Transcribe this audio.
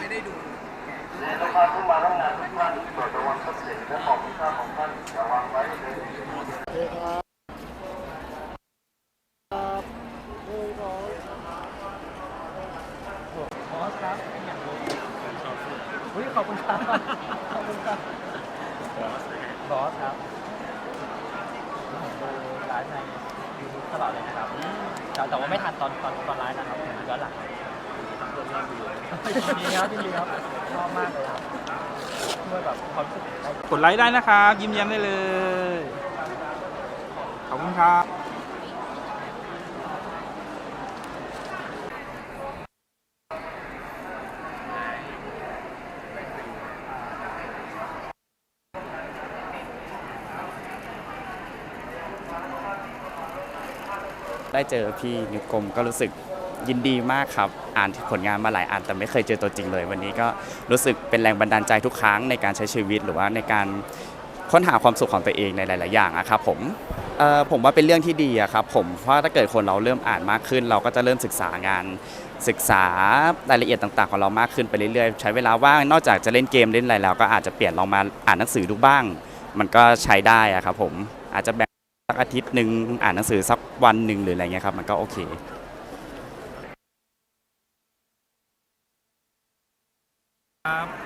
ลูกค้าผู้มาร่วมงานทุกท่านโปรดระวังทรัพย์สินและของมีค่าของท่านอย่าวางไว้ในที่บอสครับอย่างรู้อุ้ยขอบคุณครับ ขอบคุณครับบอสครับผมดูไลฟ์ในยูทูบตลอดเลยนะครับแต่แต่ว่าไม่ทันตอนตอนตอนไลฟ์นะครับผมย้อนหลัง จริงครับจริงๆครับชอบมากเลยครับเมื่อแบบความรู้สึกได้กดไลค์ได้นะครับ ยิ้มแย้มได้เลย ขอบคุณครับได้เจอพี่นิกรมก็รู้สึก ยินดีมากครับ อ่านผลงานมาหลายอันแต่ไม่เคยเจอตัวจริงเลย วันนี้ก็รู้สึกเป็นแรงบันดาลใจทุกครั้งในการใช้ชีวิตหรือว่าในการค้นหาความสุขของตัวเองในหลาย ๆ อย่างอะครับผมผมว่าเป็นเรื่องที่ดีครับผมเพราะถ้าเกิดคนเราเริ่มอ่านมากขึ้น เราก็จะเริ่มศึกษางานศึกษารายละเอียดต่าง ๆ ของเรามากขึ้นไปเรื่อย ๆ ใช้เวลาว่างนอกจากจะเล่นเกมเล่นอะไรแล้วก็อาจจะเปลี่ยนลองมาอ่านหนังสือดูบ้าง มันก็ใช้ได้ครับผมอาจจะแบ่งสักอาทิตย์หนึ่งอ่านหนังสือสักวันหนึ่งหรืออะไรเงี้ยครับมันก็โอเค ครับ